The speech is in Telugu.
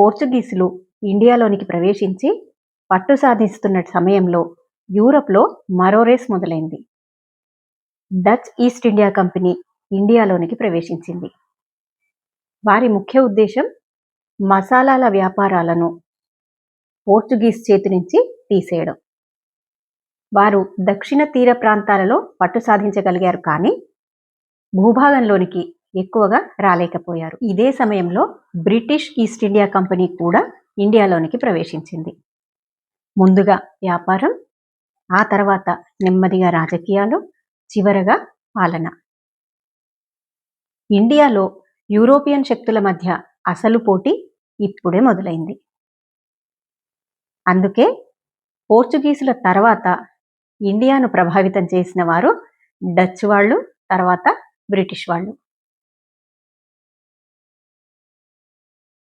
పోర్చుగీసులు ఇండియాలోనికి ప్రవేశించి పట్టు సాధిస్తున్న సమయంలో యూరప్లో మరో రేస్ మొదలైంది. డచ్ ఈస్ట్ ఇండియా కంపెనీ ఇండియాలోనికి ప్రవేశించింది. వారి ముఖ్య ఉద్దేశం మసాలాల వ్యాపారాలను పోర్చుగీస్ చేతి నుంచి తీసేయడం. వారు దక్షిణ తీర ప్రాంతాలలో పట్టు సాధించగలిగారు కానీ భూభాగంలోనికి ఎక్కువగా రాలేకపోయారు. ఇదే సమయంలో బ్రిటిష్ ఈస్ట్ ఇండియా కంపెనీ కూడా ఇండియాలోనికి ప్రవేశించింది. ముందుగా వ్యాపారం ఆ తర్వాత నెమ్మదిగా రాజకీయాలు చివరగా పాలన. ఇండియాలో యూరోపియన్ శక్తుల మధ్య అసలు పోటీ ఇప్పుడే మొదలైంది. అందుకే పోర్చుగీసుల తర్వాత ఇండియాను ప్రభావితం చేసిన వారు డచ్ వాళ్ళు తర్వాత బ్రిటిష్ వాళ్ళు.